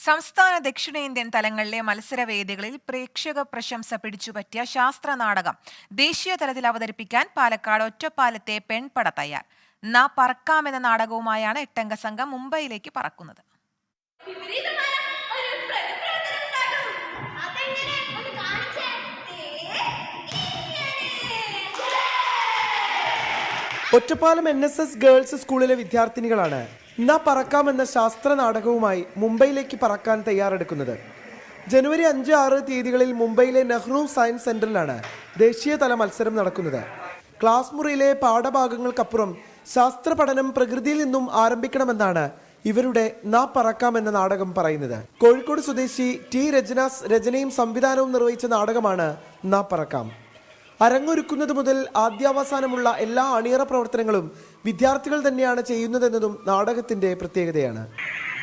സംസ്ഥാന ദക്ഷിണേന്ത്യൻ തലങ്ങളിലെ മത്സരവേദികളിൽ പ്രേക്ഷക പ്രശംസ പിടിച്ചുപറ്റിയ ശാസ്ത്ര നാടകം ദേശീയ തലത്തിൽ അവതരിപ്പിക്കാൻ പാലക്കാട് ഒറ്റപ്പാലത്തെ പെൺപട തയ്യാർ നാ പറക്കാമെന്ന നാടകവുമായാണ് എട്ടംഗ സംഘം മുംബൈയിലേക്ക് പറക്കുന്നത് ഒരു പ്രതിപ്രവർത്തനം ഉണ്ടാകും. അതെങ്ങനെ? ഒന്ന് കാണിച്ചേ. ദേ, Ottapalam N S S girls സ്കൂളിലെ വിദ്യാർത്ഥിനികളാണ് ന പറക്കാം എന്ന ശാസ്ത്ര നാടകവുമായി മുംബൈയിലേക്ക് പറക്കാൻ തയ്യാറെടുക്കുന്നത്. ജനുവരി അഞ്ച് ആറ് തീയതികളിൽ മുംബൈയിലെ നെഹ്റു സയൻസ് സെന്ററിലാണ് ദേശീയതല മത്സരം നടക്കുന്നത്. ക്ലാസ് മുറിയിലെ പാഠഭാഗങ്ങൾക്കപ്പുറം ശാസ്ത്ര പഠനം പ്രകൃതിയിൽ നിന്നും ആരംഭിക്കണമെന്നാണ് ഇവരുടെ നാ പറക്കാം എന്ന നാടകം പറയുന്നത്. കോഴിക്കോട് സ്വദേശി ടി രജനാസ് രചനയും സംവിധാനവും നിർവഹിച്ച നാടകമാണ് നാ പറക്കാം. അരങ്ങൊരുക്കുന്നത് മുതൽ ആദ്യാവസാനമുള്ള എല്ലാ അണിയറ പ്രവർത്തനങ്ങളും വിദ്യാർത്ഥികൾ തന്നെയാണ് ചെയ്യുന്നതെന്നതും നാടകത്തിന്റെ പ്രത്യേകതയാണ്.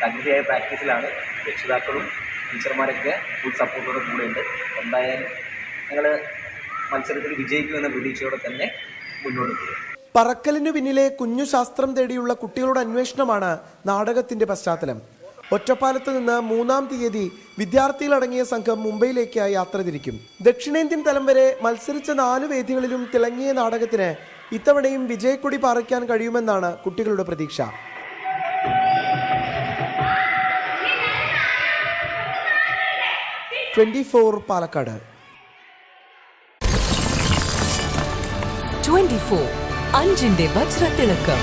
തകൃതിയായ പ്രാക്ടീസിലാണ് രക്ഷിതാക്കളും ടീച്ചർമാരൊക്കെ ഫുൾ സപ്പോർട്ടോടെ കൂടെയുണ്ട്. എന്തായാലും ഞങ്ങൾ മത്സരത്തിൽ വിജയിക്കുമെന്ന പ്രതീക്ഷയോടെ തന്നെ മുന്നോട്ട് പോകും പറക്കലിനു പിന്നിലെ കുഞ്ഞു ശാസ്ത്രം തേടിയുള്ള കുട്ടികളുടെ അന്വേഷണമാണ് നാടകത്തിന്റെ പശ്ചാത്തലം. ഒറ്റപ്പാലത്ത് നിന്ന് മൂന്നാം തീയതി വിദ്യാർത്ഥികളടങ്ങിയ സംഘം മുംബൈയിലേക്ക് യാത്ര തിരിക്കും. ദക്ഷിണേന്ത്യൻ തലം വരെ മത്സരിച്ച നാല് വേദികളിലും തിളങ്ങിയ നാടകത്തിന് ഇത്തവണയും വിജയക്കൊടി പാറിക്കാൻ കഴിയുമെന്നാണ് കുട്ടികളുടെ പ്രതീക്ഷ. Twenty four Palakkad. 24 അഞ്ചിന്റെ വജ്രത്തിളക്കം.